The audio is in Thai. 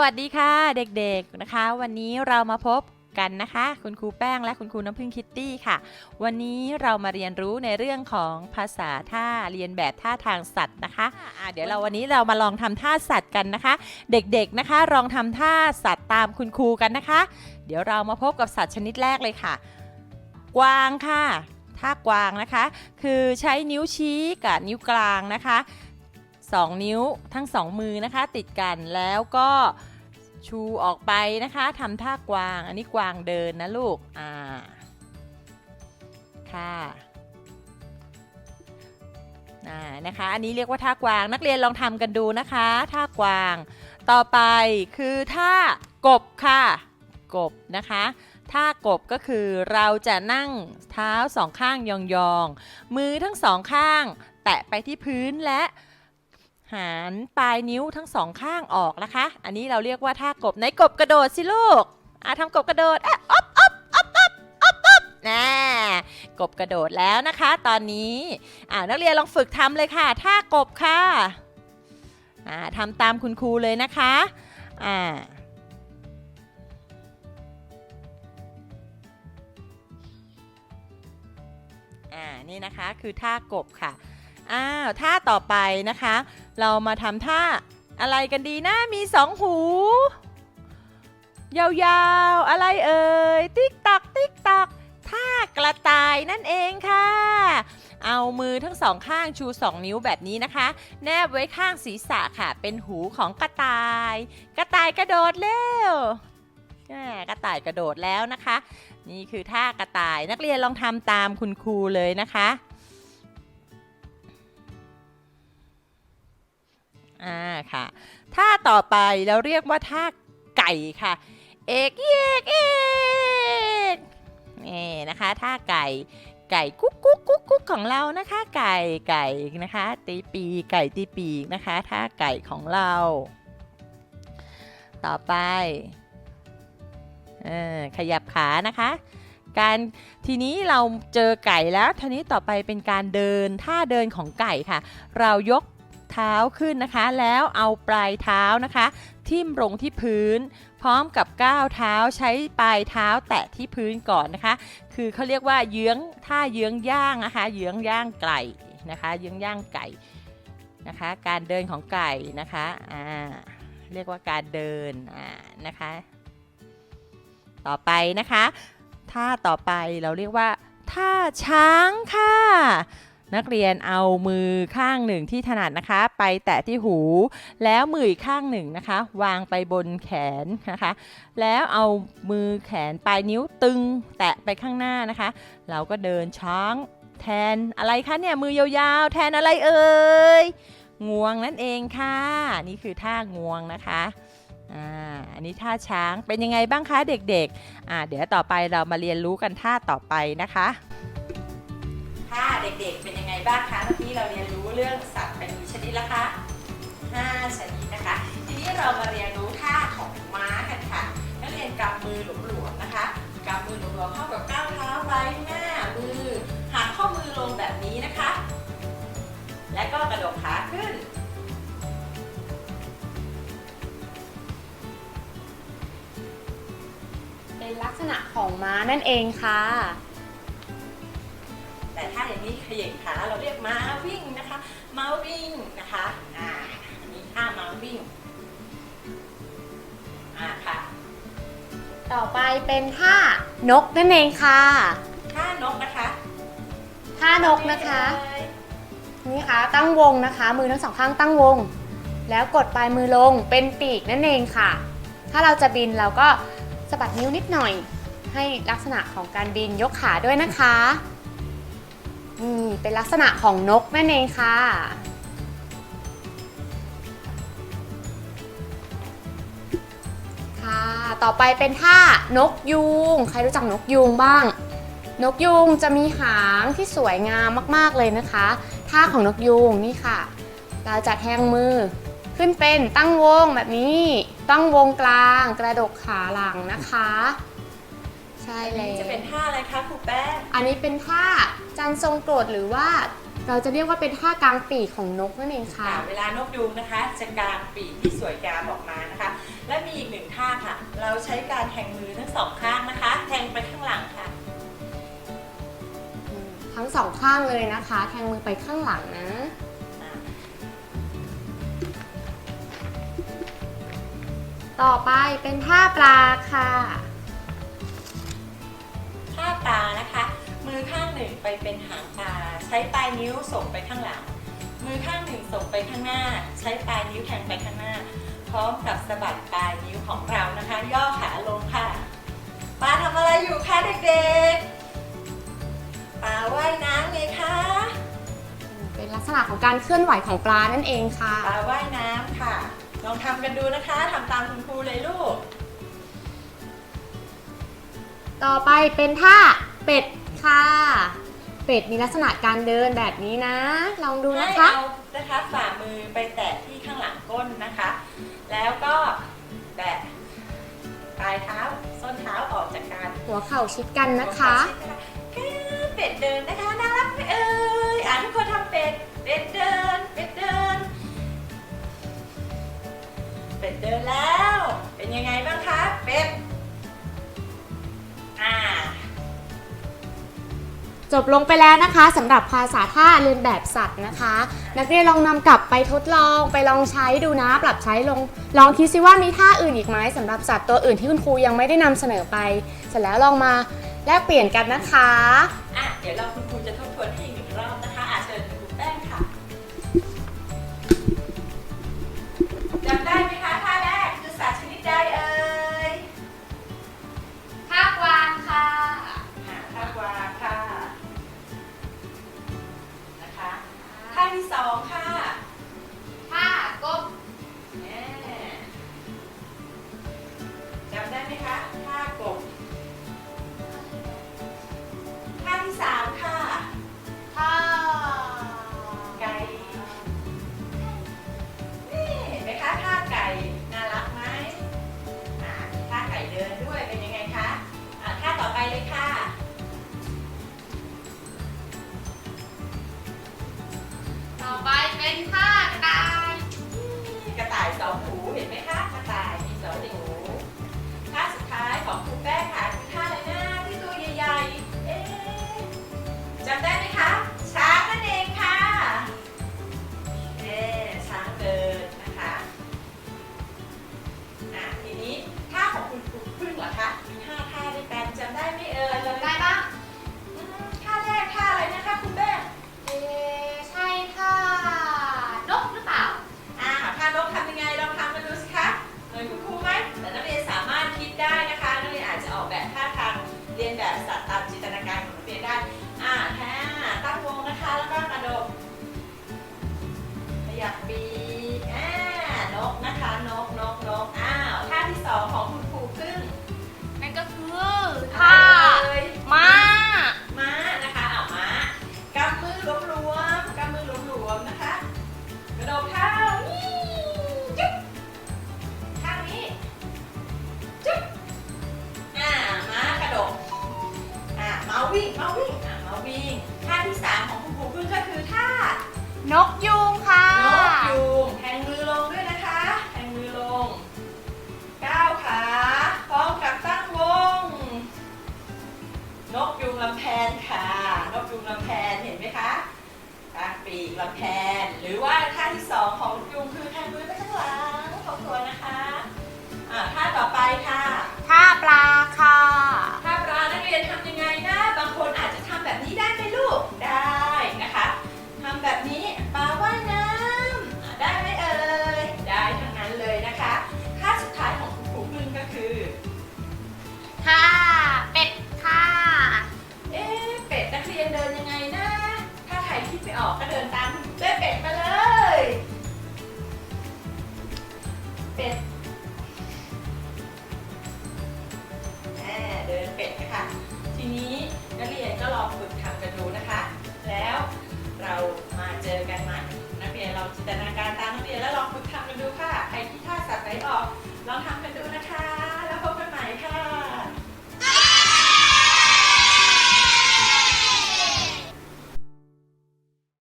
วัสดีค่ะเด็กๆนะคะ วันนี้เรามาพบกันนะคะ คุณครูแป้งและคุณครูน้ำพึ่งคิตตี้ค่ะ วันนี้เรามาเรียนรู้ในเรื่องของภาษาท่าเรียนแบบท่าทางสัตว์นะคะอ่าเดี๋ยวเราวันนี้เรามาลองทำท่าสัตว์กันนะคะ เด็กๆนะคะ ลองทำท่าสัตว์ตามคุณครูกันนะคะ เดี๋ยวเรามาพบกับสัตว์ชนิดแรกเลยค่ะ กวางค่ะท่ากวางนะคะ คือใช้นิ้วชี้กับนิ้วกลางนะคะ สองนิ้วทั้งสองมือนะคะ ติดกันแล้วก็ชูออกไปนะคะทำท่ากวาง อันนี้กวางเดินนะลูก อ่า ค่ะอ่านะคะ อันนี้เรียกว่าท่ากวาง นักเรียนลองทำกันดูนะคะ ท่ากวาง ต่อไปคือท่ากบค่ะ กบนะคะท่ากบก็คือเราจะนั่งเท้าสองข้างยองๆ มือทั้งสองข้าง แตะไปที่พื้นและ หันปลายนิ้วทั้งสองข้างออกนะคะ อันนี้เราเรียกว่าท่ากบไหนกบกระโดดสิลูกอะทำกบกระโดดอะอ๊อบอ๊อบอ๊อบอ๊อบอ๊อบอ๊อบน่กบกระโดดแล้วนะคะ ตอนนี้อ่านักเรียนลองฝึกทำเลยค่ะท่ากบค่ะอ่าทำตามคุณครูเลยนะคะอ่าอ่านี่นะคะคือท่ากบค่ะ อ้าวท่าต่อไปนะคะ เรามาทำท่าอะไรกันดีนะมีสองหู ยาวๆ อะไรเอ่ย ติ๊กตัก ติ๊กตัก ท่ากระต่ายนั่นเองค่ะ เอามือทั้งสองข้างชูสองนิ้วแบบนี้นะคะ แนบไว้ข้างศีรษะค่ะ เป็นหูของกระต่าย กระต่ายกระโดดเร็วกระต่ายกระโดดแล้วนะคะ นี่คือท่ากระต่ายนักเรียนลองทำตามคุณครูเลยนะคะ อ่าค่ะท่าต่อไปเราเรียกว่าท่าไก่ค่ะ เอกเอกเอกนี่นะคะท่าไก่ไก่กุ๊กกุ๊กกุ๊กกุ๊กของเรานะคะ ไก่ไก่นะคะ ตีปีไก่ตีปีกนะคะท่าไก่ของเรา ต่อไปเออขยับขานะคะ การทีนี้เราเจอไก่แล้วทีนี้ต่อไปเป็นการเดินท่าเดินของไก่ค่ะ เรายก เท้าขึ้นนะคะ แล้วเอาปลายเท้านะคะ ทิ่มลงที่พื้น พร้อมกับก้าวเท้าใช้ปลายเท้าแตะที่พื้นก่อนนะคะ คือเขาเรียกว่าเยื้องท่าเยื้องย่างนะคะเยื้องย่างไก่นะคะเยื้องย่างไก่นะคะ การเดินของไก่นะคะอ่าเรียกว่าการเดินอ่านะคะ ต่อไปนะคะท่าต่อไปเราเรียกว่าท่าช้างค่ะ นักเรียนเอามือข้างหนึ่งที่ถนัดนะคะ ไปแตะที่หู แล้วมืออีกข้างหนึ่งนะคะ วางไปบนแขนนะคะ แล้วเอามือแขนปลายนิ้วตึงแตะไปข้างหน้านะคะ เราก็เดินช้างแทนอะไรคะเนี่ยมือยาวๆ แทนอะไรเอ่ยงวงนั่นเองค่ะ นี่คือท่างวงนะคะอ่าอันนี้ท่าช้างเป็นยังไงบ้างคะเด็กๆอ่าเดี๋ยวต่อไปเรามาเรียนรู้กันท่าต่อไปนะคะ ท่าเด็กๆ เป็นยังไงบ้างคะเมื่อกี้เราเรียนรู้เรื่องสัตว์เป็นกี่ชนิดแล้วคะห้าชนิดนะคะ ทีนี้เรามาเรียนรู้ท่าของม้ากันค่ะนักเรียนกำมือหลวมๆนะคะกำมือหลวมๆเข้ากับก้าวเท้าไว้หน้ามือหักข้อมือลงแบบนี้นะคะ และก็กระดกขาขึ้นเป็นลักษณะของม้านั่นเองค่ะ แต่ถ้าอย่างนี้เขย่งขาเราเรียกม้าวิ่งนะคะม้าวิ่งนะคะอ่าอันนี้ท่าม้าวิ่งอ่าค่ะต่อไปเป็นท่านกนั่นเองค่ะท่านกนะคะท่านกนะคะ นี่ค่ะตั้งวงนะคะ มือทั้งสองข้างตั้งวง แล้วกดปลายมือลงเป็นปีกนั่นเองค่ะ ถ้าเราจะบินเราก็สะบัดนิ้วนิดหน่อย ให้ลักษณะของการบินยกขาด้วยนะคะ นี่เป็นลักษณะของนกนั่นเองค่ะ ค่ะ ต่อไปเป็นท่านกยูง ใครรู้จักนกยูงบ้าง นกยูงจะมีหางที่สวยงามมากๆเลยนะคะ ท่าของนกยูงนี่ค่ะ เราจะแทงมือขึ้นเป็นตั้งวงแบบนี้ ตั้งวงกลาง กระดกขาหลังนะคะ ใช่อันเลนี้ยจะเป็นท่าอะไรคะครูแป้งอันนี้เป็นท่าจันทรงโกรธหรือว่า เราจะเรียกว่าเป็นท่ากลางปีกของนกนั่นเองค่ะค่ะเวลานกยูงนะคะ จะกางปีกที่สวยงามออกมานะคะ และมีช้การแทงมือทั้งสองข้างนะคะ แทงไปข้างหลังค่ะ ทั้งสองข้างเลยนะคะ แทงมือไปข้างหลังนะ ต่อไปเป็นท่าปลาค่ะ ท่าปลานะคะ มือข้างหนึ่งไปเป็นหางปลาใช้ปลายนิ้วส่งไปข้างหลัง มือข้างหนึ่งส่งไปข้างหน้า ใช้ปลายนิ้วแทงไปข้างหน้า พร้อมกับสะบัดปลายนิ้วของเรานะคะ ย่อขาลงค่ะปลาทำอะไรอยู่คะเด็กๆปลาว่ายน้ำไงคะเป็นลักษณะของการเคลื่อนไหวของปลานั่นเองค่ะปลาว่ายน้ำค่ะ ลองทำกันดูนะคะทำตามคุณครูเลยลูก ต่อไปเป็นท่าเป็ดค่ะ เป็ดมีลักษณะการเดินแบบนี้นะ ลองดูนะคะ ให้เอานะคะฝ่ามือไปแตะที่ข้างหลังก้นนะคะ แล้วก็แตะปลายเท้าส้นเท้าออกจากกันหัวเข่าชิดกันนะคะหัวเข่าชิดนะคะแค่เป็ดเดินนะคะน่ารักไหมเอ่ยอะทุกคนทำเป็ดเป็ดเดิน จบลงไปแล้วนะคะสำหรับภาษาท่าเรียนแบบสัตว์นะคะ นักเรียนลองนำกลับไปทดลองไปลองใช้ดูนะ ปรับใช้ลงลองคิดซิว่ามีท่าอื่นอีกไหมสำหรับสัตว์ตัวอื่นที่คุณครูยังไม่ได้นำเสนอไป เสร็จแล้วลองมาแลกเปลี่ยนกันนะคะ อะ เดี๋ยวเราคุณครูจะทบทวนให้ เป็นท่ากระต่าย กระต่ายสองหัว สัตว์ตามจินตนาการของนักเรียนได้